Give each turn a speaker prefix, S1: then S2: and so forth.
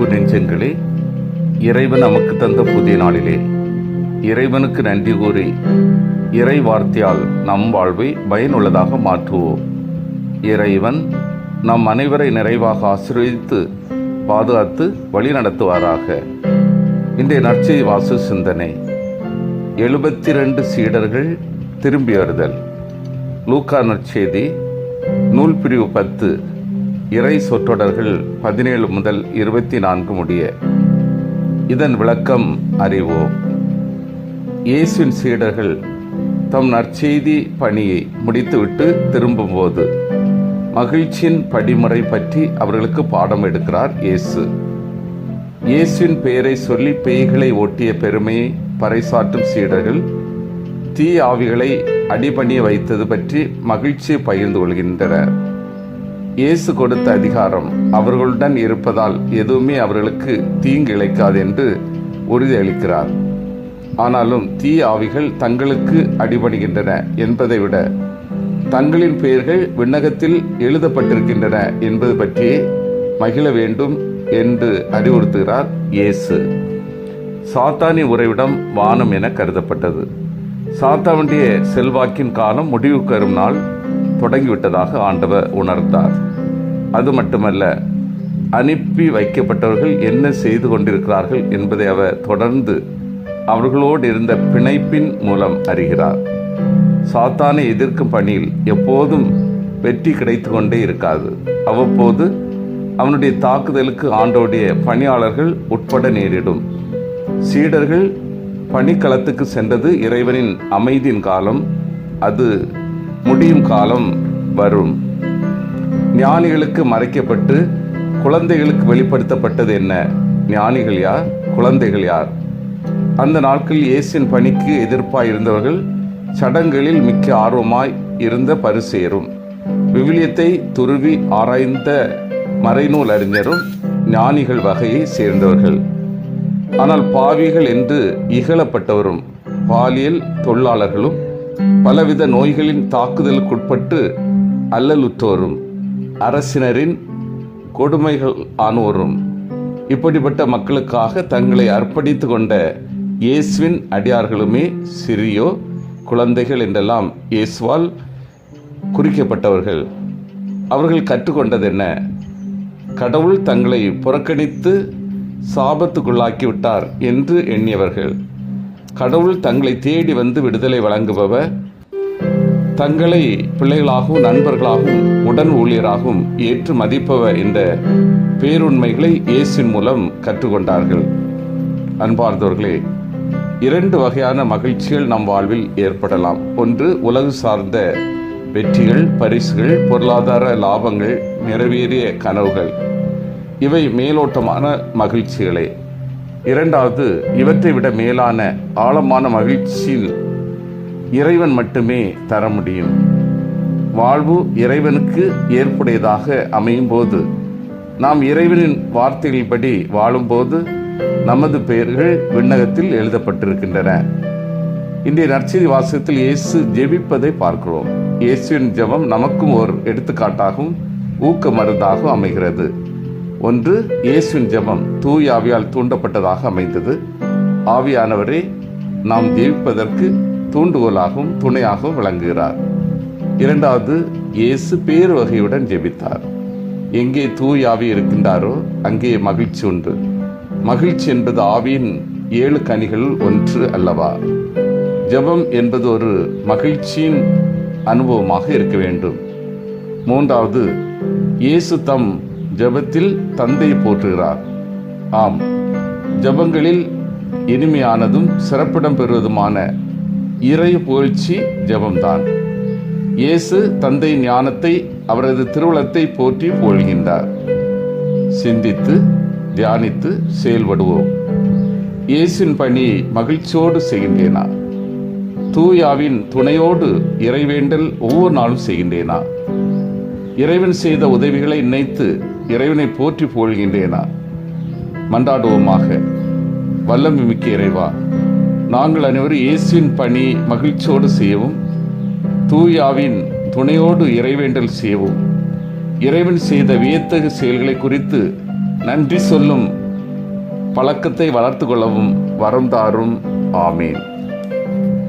S1: அன்பு நெஞ்சங்களே இறைவன் நமக்கு தந்த புதிய நாளிலே இறைவனுக்கு நன்றி கூறி இறை வார்த்தையால் நம் வாழ்வை பயனுள்ளதாக மாற்றுவோம் இறைவன் நம் அனைவரை நிறைவாக ஆசீர்வதித்து பாதுகாத்து வழி நடத்துவாராக இன்றைய நற்செய் வாசு சிந்தனை எழுபத்தி ரெண்டு சீடர்கள் திரும்பி வருதல் லூக்கா நற்செய்தி நூல் பிரிவு பத்து இறை சொற்றொடர்கள் பதினேழு முதல் இருபத்தி நான்கு முடிய. இதன் விளக்கம் அறிவோம். இயேசுவின் சீடர்கள் தம் நற்செய்தி பணியை முடித்துவிட்டு திரும்பும்போது மகிழ்ச்சியின் படிமுறை பற்றி அவர்களுக்கு பாடம் எடுக்கிறார் இயேசு. இயேசுவின் பெயரை சொல்லி பேய்களை ஓட்டிய பெருமையை பறைசாற்றும் சீடர்கள் தீ ஆவிகளை அடிபணிய வைத்தது பற்றி மகிழ்ச்சியை பகிர்ந்து கொள்கின்றனர். இயேசு கொடுத்த அதிகாரம் அவர்களுடன் இருப்பதால் எதுவுமே அவர்களுக்கு தீங்கு இழைக்காது என்று உறுதியளிக்கிறார். ஆனாலும் தீ ஆவிகள் தங்களுக்கு அடிபடுகின்றன என்பதை விட தங்களின் பெயர்கள் விண்ணகத்தில் எழுதப்பட்டிருக்கின்றன என்பது பற்றி மகிழ வேண்டும் என்று அறிவுறுத்துகிறார் இயேசு. சாத்தானி உறைவிடம் வானம் என கருதப்பட்டது. சாத்தாவுடைய செல்வாக்கின் காலம் முடிவுக்கு வரும் நாள் தொடங்கிவிட்டதாக ஆண்டவர் உணர்ந்தார். அது மட்டுமல்ல அனுப்பி வைக்கப்பட்டவர்கள் என்ன செய்து கொண்டிருக்கிறார்கள் என்பதை அவர் தொடர்ந்து அவர்களோடு இருந்த பிணைப்பின் மூலம் அறிகிறார். சாத்தானை எதிர்க்கும் பணியில் எப்போதும் வெற்றி கிடைத்து கொண்டே இருக்காது. அவ்வப்போது அவனுடைய தாக்குதலுக்கு ஆண்டோடைய பணியாளர்கள் உட்பட நேரிடும். சீடர்கள் பணிக்களத்துக்கு சென்றது இறைவனின் அமைதியின் காலம். அது முடியும் காலம் வரும். ஞானிகளுக்கு மறைக்கப்பட்டு குழந்தைகளுக்கு வெளிப்படுத்தப்பட்டது என்ன? ஞானிகள் யார்? குழந்தைகள் யார்? அந்த நாட்களில் இயேசின் பணிக்கு எதிர்ப்பாய் இருந்தவர்கள் சடங்குகளில் மிக்க ஆர்வமாய் இருந்த பரிசேரும் விவிலியத்தை துருவி ஆராய்ந்த மறைநூல் அறிஞரும் ஞானிகள் வகையை சேர்ந்தவர்கள். ஆனால் பாவிகள் என்று இகழப்பட்டவரும் பாலியல் தொழிலாளர்களும் பலவித நோய்களின் தாக்குதலுக்குட்பட்டு அல்லலுற்றோரும் அரசினரின் கொடுமைகள் ஆனோரும் இப்படிப்பட்ட மக்களுக்காக தங்களை அர்ப்பணித்து கொண்ட இயேசுவின் அடியார்களுமே சிறியோ குழந்தைகள் என்றெல்லாம் இயேசுவால் குறிக்கப்பட்டவர்கள். அவர்கள் கற்றுக்கொண்டது என்ன கடவுள் தங்களை புறக்கணித்து சாபத்துக்குள்ளாக்கி விட்டார் என்று எண்ணியவர்கள். கடவுள் தங்களை தேடி வந்து விடுதலை வழங்குபவர் தங்களை பிள்ளைகளாகவும் நண்பர்களாகவும் உடன் ஊழியராகவும் ஏற்று மதிப்பவர் என்ற பேருண்மைகளை இயேசின் மூலம் கற்றுக்கொண்டார்கள். அன்பார்ந்தவர்களே இரண்டு வகையான மகிழ்ச்சிகள் நம் வாழ்வில் ஏற்படலாம். ஒன்று உலகு சார்ந்த வெற்றிகள் பரிசுகள் பொருளாதார லாபங்கள் நிறைவேறிய கனவுகள். இவை மேலோட்டமான மகிழ்ச்சிகளே. இரண்டாவது இவற்றை விட மேலான ஆழமான மகிழ்ச்சியில் இறைவன் மட்டுமே தர முடியும். வாழ்வு இறைவனுக்கு ஏற்புடையதாக அமையும் போது நாம் இறைவனின் வார்த்தைகளின்படி வாழும்போது நமது பெயர்கள் விண்ணகத்தில் எழுதப்பட்டிருக்கின்றன. இன்றைய நற்செய்தி வாசகத்தில் இயேசு ஜெபிப்பதை பார்க்கிறோம். இயேசுவின் ஜெபம் நமக்கும் ஒரு எடுத்துக்காட்டாகவும் ஊக்க மருந்தாகவும் அமைகிறது. ஒன்று இயேசுவின் ஜெபம் தூய் ஆவியால் தூண்டப்பட்டதாக அமைந்தது. ஆவியானவரே நாம் ஜெயிப்பதற்கு தூண்டுகோலாகவும் துணையாகவும் விளங்குகிறார். இரண்டாவது இயேசு பேர் வகையுடன் ஜெபித்தார். எங்கே தூய் ஆவி இருக்கின்றாரோ அங்கே மகிழ்ச்சி உண்டு. மகிழ்ச்சி என்பது ஆவியின் ஏழு கனிகள் ஒன்று அல்லவா? ஜெபம் என்பது ஒரு மகிழ்ச்சியின் அனுபவமாக இருக்க வேண்டும். மூன்றாவது இயேசு தம் ஜெபத்தில் தந்தையை போற்றுகிறார். ஆம் ஜெபங்களில் இனிமையானதும் சிறப்பிடம் பெறுவதுமான இறை புகழ்ச்சி ஜபம்தான். இயேசு தந்தை ஞானத்தை அவரது திருவுளத்தை போற்றி புகழ்கின்றார். சிந்தித்து தியானித்து செயல்படுவோம். இயேசின் பணியை மகிழ்ச்சியோடு செய்கின்றேனா? தூயாவின் துணையோடு இறைவேண்டல் ஒவ்வொரு நாளும் செய்கின்றேனா? இறைவன் செய்த உதவிகளை நினைத்து இறைவனை போற்றி புகழ்கின்றேனா? மன்றாடுவோமாக. வல்லமிக்க இறைவா நாங்கள் அனைவரும் இயேசுவின் பணி மகிழ்ச்சியோடு செய்யவும் தூயாவின் துணையோடு இறைவேண்டல் செய்யவும் இறைவன் செய்த வியத்தகு செயல்களை குறித்து நன்றி சொல்லும் பழக்கத்தை வளர்த்து கொள்ளவும் வரம் தாரும். ஆமேன்.